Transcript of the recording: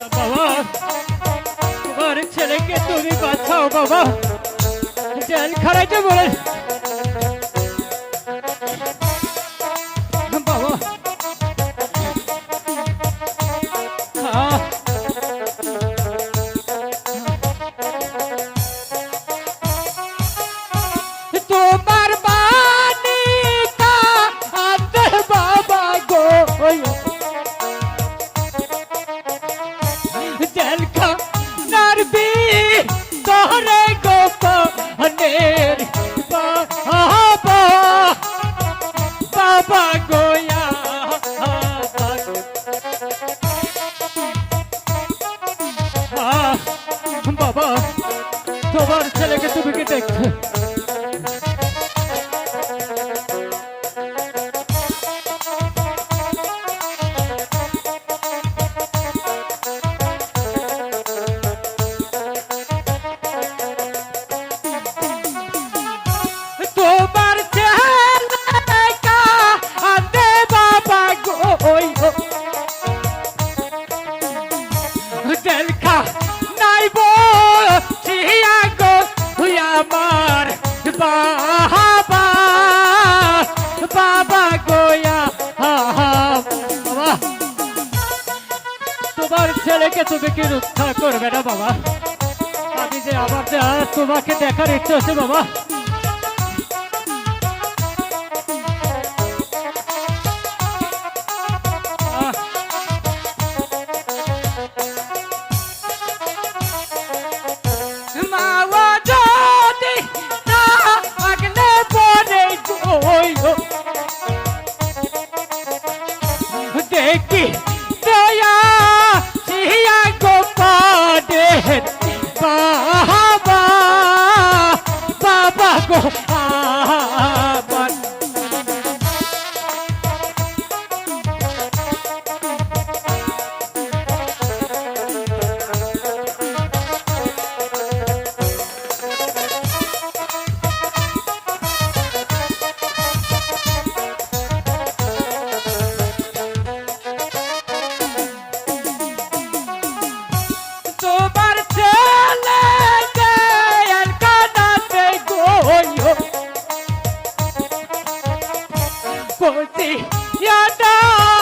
বাবা তোমার ছেলেকে তুমি বাঁচাও বাবা। জেল খারাইতে বলে বাবা তোমার ছেলেকে তুমি কি দেখছ? তোমার ছেলেকা বল বাবা গো তুই আমার বাবা। বাবা গোয়া বাবা। তোমার ছেলেকে তুমি কি রক্ষা করবে না, বাবা? আমি যে আমার তোমাকে দেখার ইচ্ছে আছে, বাবা। की दया सिया को पादे बाबा बाबा को बाबा ya da